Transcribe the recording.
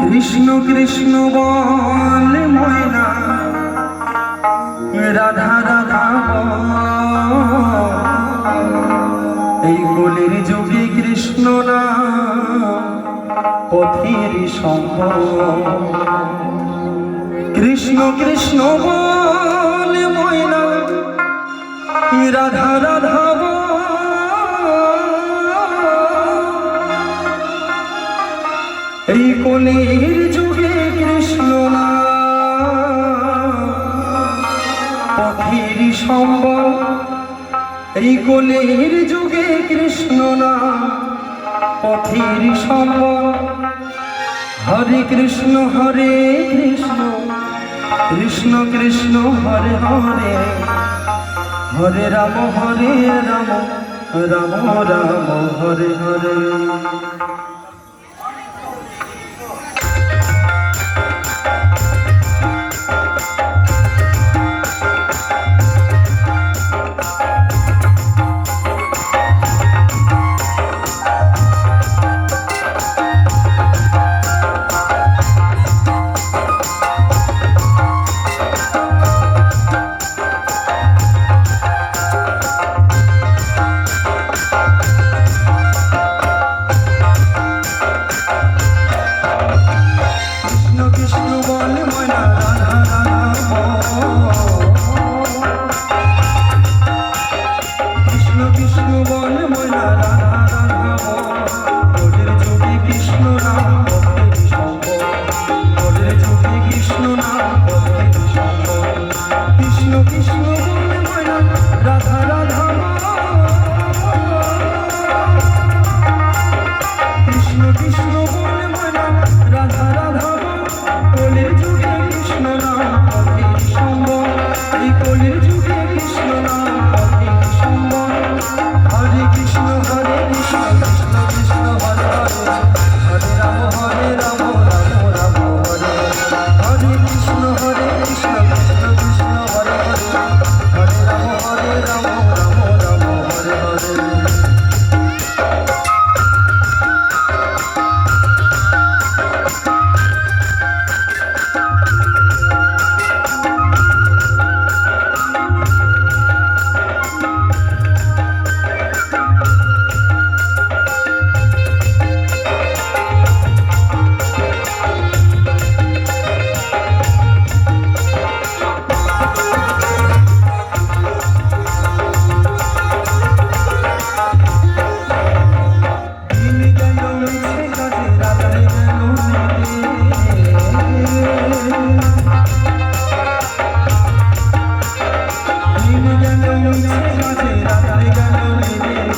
কৃষ্ণ কৃষ্ণ বল ময়না। রাধা রাধা এই কলির যুগে কৃষ্ণ না, পথের সম্ভব কৃষ্ণ কৃষ্ণ বল ময়না। রাধা রাধা সম্বল। এই কলির যুগে কৃষ্ণ না, পথের সম্বল। হরে কৃষ্ণ হরে কৃষ্ণ কৃষ্ণ কৃষ্ণ, হরে হরে। হরে রাম হরে রাম রাম রাম, হরে হরে। কৃষ্ণ বিষ্ণু বল মনা রাধা রাধা